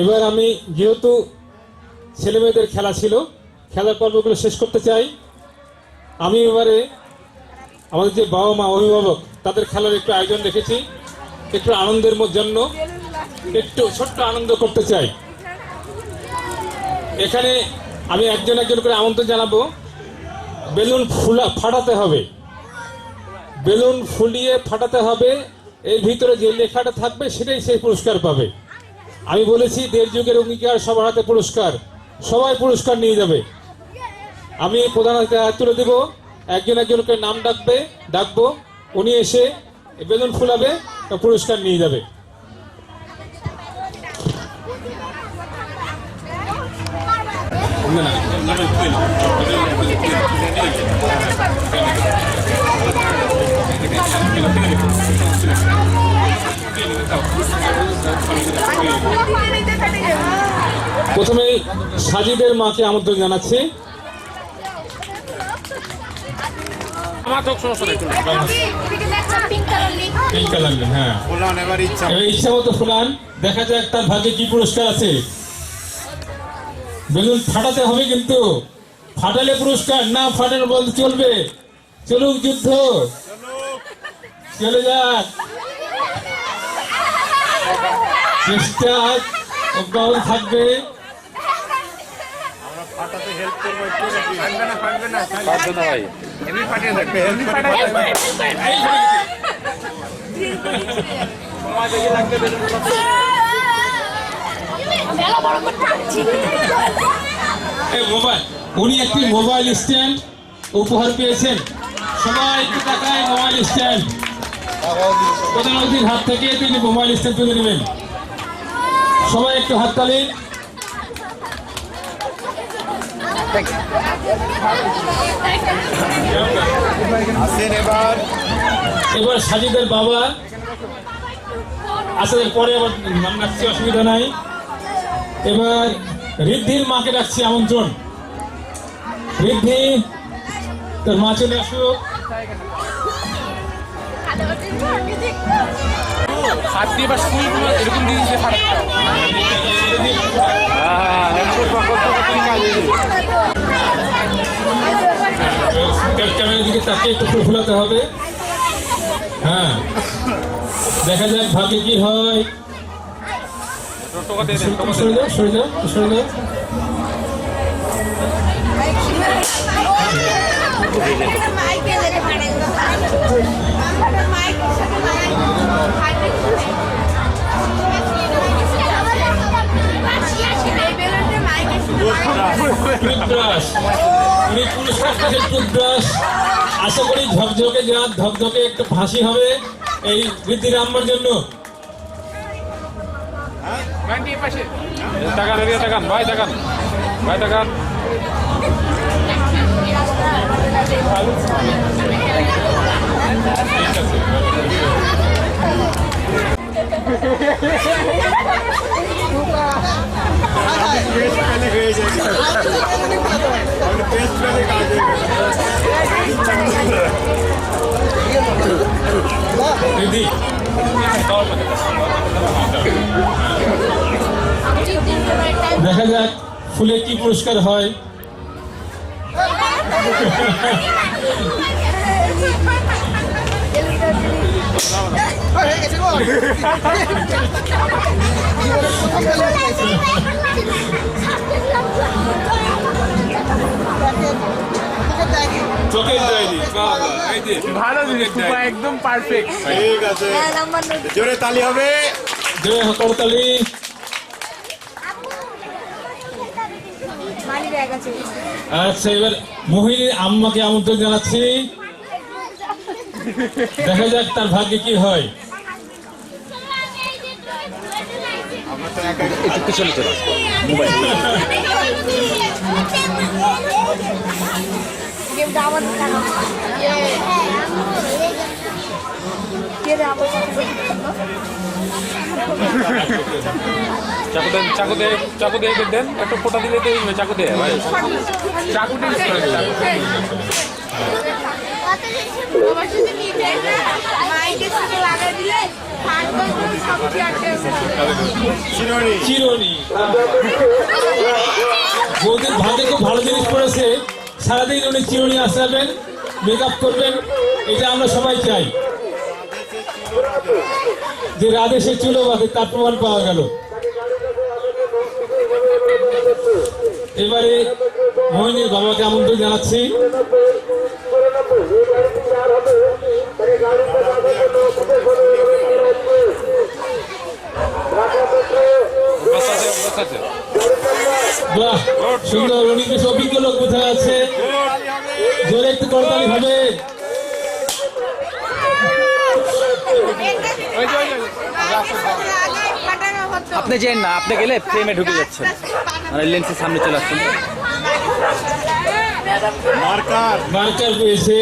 এবার আমি যেহেতু ছেলে মেয়েদের খেলা ছিল, খেলার পর্বগুলো শেষ করতে চাই। আমি এবারে আমাদের যে বাবা মা, অভিভাবক, তাদের খেলার একটু আয়োজন রেখেছি একটু আনন্দের জন্য একটু ছোট্ট আনন্দ করতে চাই। এখানে আমি একজন একজন করে আমন্ত্রণ জানাব। বেলুন ফুলা ফাটাতে হবে। বেলুন ফুলিয়ে ফাটাতে হবে। এর ভিতরে যে লেখাটা থাকবে, সেটাই সেই পুরস্কার পাবে। আমি বলেছি দেড় যুগের অঙ্গীকার সবার হাতে পুরস্কার সবাই পুরস্কার নিয়ে যাবে আমি প্রধান হাত তুলে দেব একজন একজনকে নাম ডাকবে ডাকবো উনি এসে বেদন ফুলাবে পুরস্কার নিয়ে যাবে না, প্রথমে সাজিদের মাকে আমন্ত্রণ জানাচ্ছি। হ্যাঁ। বললাম এবার ইচ্ছা মতো ফুলান। দেখা যাক তার ভাগ্যে কি পুরস্কার আছে। বেলুন ফাটাতে হবে কিন্তু। ফাটালে পুরস্কার না ফাটালে বলতে চলবে। চলুক যুদ্ধ। চলে যাক। চেষ্টা অব্যাহত থাকবে। ফাটাতে হেল্প করব একটু? না না পারবে না ভাই। এমনি এই মোবাইল উনি একটি মোবাইল স্ট্যান্ড উপহার পেয়েছেন। সবাই একটু টাকায় মোবাইল স্ট্যান্ড প্রধান অতিথির হাত থেকে তিনি মোবাইল স্ট্যান্ড তুলে নেবেন। সবাই একটু হাততালি আসেন এবার? এবার সাজিদের বাবা। আসলে পরে আবার নাম রাখছি অসুবিধা নাই। এবার ঋদ্ধির মাকে রাখছি আমন্ত্রণ। ঋদ্ধি তোর মা চলে আসুক। হাত দিয়ে বা সুইগুলো এরকম দিয়ে দিতে ফাটাতে ক্যামেরার দিকে তাকে একটু ফুল ফুলাতে হবে। হ্যাঁ। দেখা যাক ভাগ্যে কি হয়। টোকা দিয়ে উনি পুরস্কার টুথব্রাশ আশা করি ঝকঝকে যা ধকধকে একটা ফাঁসি হবে এই বৃদ্ধির আম্মার জন্য। টাকান এদিকে টাকান ভাই যায় দেখা যাক ফুলে কি পুরস্কার হয়। চোখের ডায়েরি ভালো একদম পারফেক্ট ঠিক আছে। জোরে তালি হবে। জয় করতালি মানি ব্যাগ আছে আচ্ছা এবার মোহিনী আম্মাকে আমন্ত্রণ জানাচ্ছি। দেখা যাক তার ভাগ্যে কি হয়। আমরা তো একটু পিছনে চলে আমার চাকু দেন চাকু দে চাকু দিয়ে দেন। একটু ফোটা দিলে দিয়ে দিবে চাকু দিয়ে। ভাই চাকু দিয়ে চিরনি। বৌদির ভাগে খুব ভালো জিনিস পড়েছে সারাদিন উনি চিরুনি আসাবেন মেকআপ করবেন এটা আমরা সবাই চাই। যে রাধেশে চুলো বাঁধে তার প্রমাণ পাওয়া গেল। এবারে মোহিনীর বাবাকে আমন্ত্রণ জানাচ্ছি। আছে আছে বাহ, সুন্দর উনি বেশ অভিজ্ঞ লোক বোঝা যাচ্ছে জোরে একটু করতালি হবে। আপনি যেন না আপনি গেলে ফ্রেমে ঢুকে যাচ্ছেন। মানে লেন্সের সামনে চলে আসছেন। মার্কার। মার্কার পেয়েছে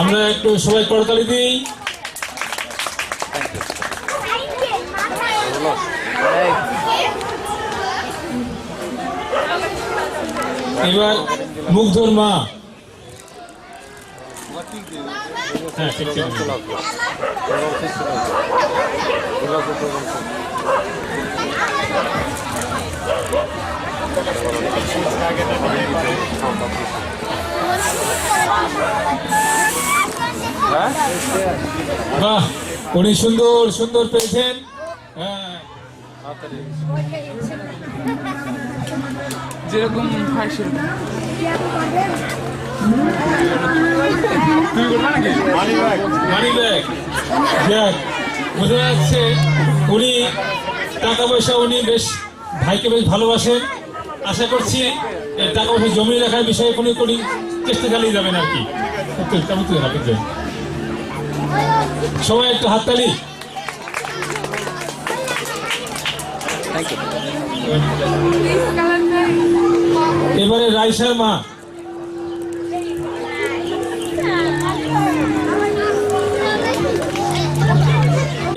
আমরা একটু সবাই করতালি দিই। এবার মুগ্ধর মা। হ্যাঁ বাহ উনি সুন্দর সুন্দর পেয়েছেন। হ্যাঁ। যেরকম হয় যাক বোঝা যাচ্ছে উনি টাকা পয়সা উনি বেশ, ভাইকে বেশ ভালোবাসেন। আশা করছি টাকা পয়সা জমিয়ে রাখার বিষয়ে কোনো কোনো চেষ্টা চালিয়ে যাবেন আর কি। সবাই একটু হাততালি। এবারে রাইসার মা।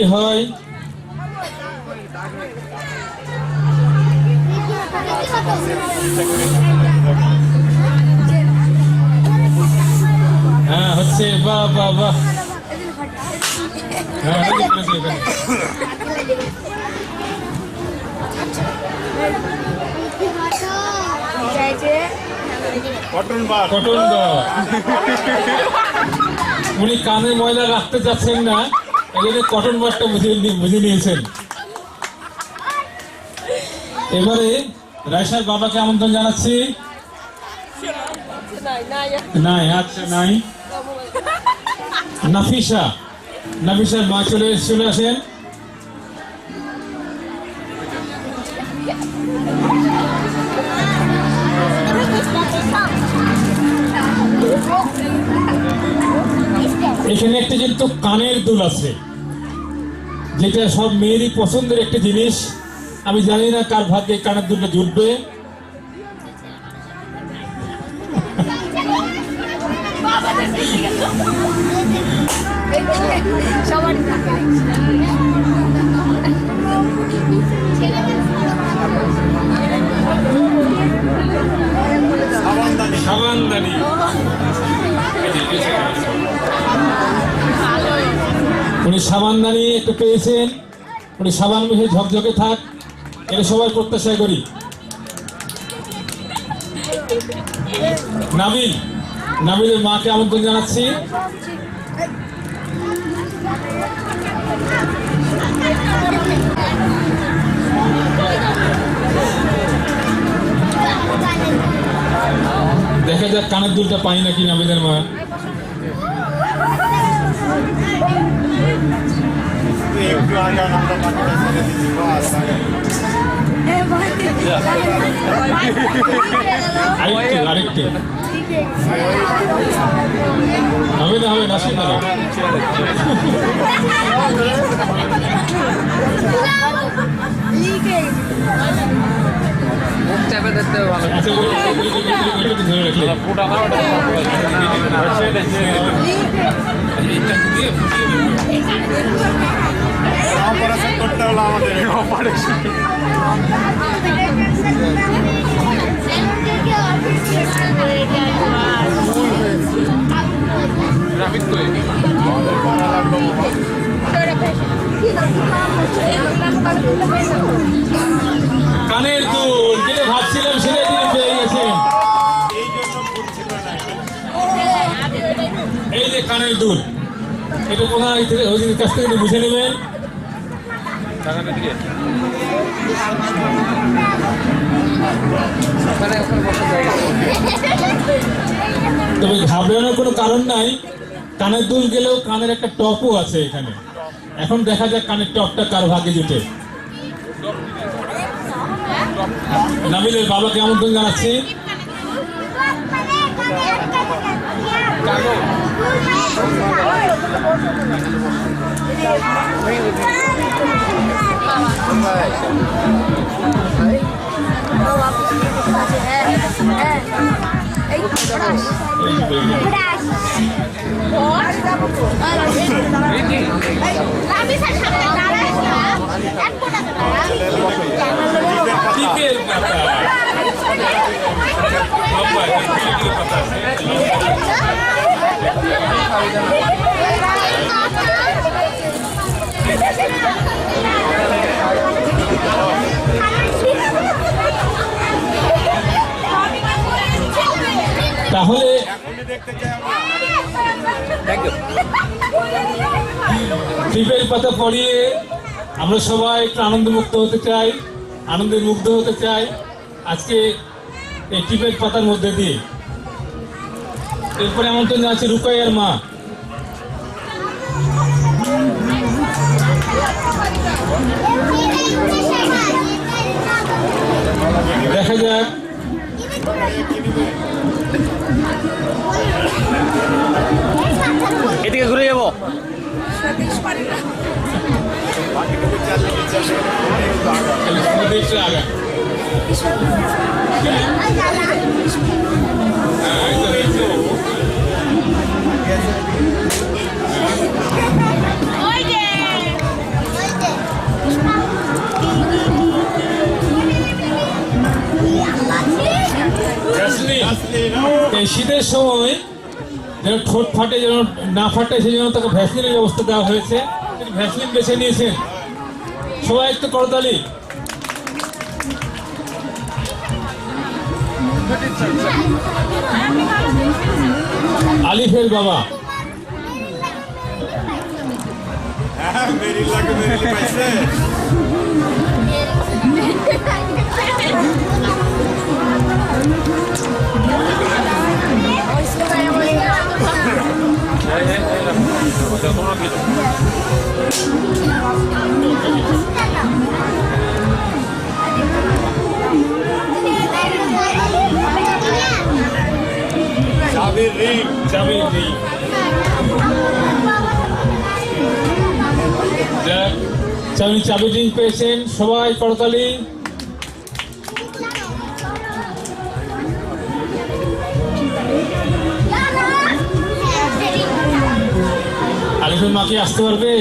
হয়? হ্যাঁ হচ্ছে বাহ বাহ বাহ। হ্যাঁ উনি কানে ময়লা রাখতে চাচ্ছেন না, এই জন্য কটন বারটা বুঝে নিয়েছেন। এবারে রাইসার বাবাকে আমন্ত্রণ জানাচ্ছি। নাই আচ্ছা নাই। নাফিসা, নাফিসার মা চলে চলে আসেন। এখানে একটা কিন্তু কানের দুল আছে, যেটা সব মেয়েরই পছন্দের একটা জিনিস। আমি জানি না কার ভাগ্যে কানের দুলটা জুটবে। সবার সাবানদানি। উনি সাবানদানি একটু পেয়েছেন। উনি সাবান মিশে ঝকঝকে থাক। এটা সবাই প্রত্যাশা করি। নাবিল, নাবিলের মাকে আমন্ত্রণ জানাচ্ছি। দেখা যাক কানের দুলটা পাই নাকি নাবিলের মা। আরেকটু আরেকটু। হবে না হবে না আসুন না লিখে চাপে দেখতে ভালো ফুটা না ফুটিয়ে দেবে। অপারেশন করতে হলো আমাদের অপারেশন ট্রাফিক তো কানের দুল, যেটা ভাবছিলাম সেটাই তিনি পেয়ে গেছেন এই যে কানের দুল, এটা কোথায় ওই কাছ থেকে বুঝে নেবেন। তবে ঘাবড়ানোর কোনো কারণ নাই। কানের দুল গেলেও কানের একটা টপও আছে এখানে। এখন দেখা যাক কানের টপটা কার ভাগে জুটে। নাবিলের বাবাকে আমন্ত্রণ জানাচ্ছি। টিপের পাতা বাবা, টিপের পাতা। তাহলে টিপের পাতা পড়িয়ে আমরা সবাই একটু আনন্দমুক্ত হতে চাই আনন্দে মুগ্ধ হতে চাই আজকে এই টিপের পাতার মধ্যে দিয়ে। এরপরে আমন্ত্রণ আছে রুকাইয়ার মা। দেখা যাক এদিকে ঘুরে যাব আমাদের একটু আগা এই শীতের সময় যেন ঠোঁট ফাটে, যেন না ফাটে, সেই জন্য তাকে ভ্যাসলিনের ব্যবস্থা দেওয়া হয়েছে। তিনি বেছে নিয়েছেন। সবাই একটু করতালি। আলিফের বাবা। হ্যাঁ চাবি চাবি রিং পেয়েছেন সবাই করতালি আলিফের মাকে আসতে পারবে?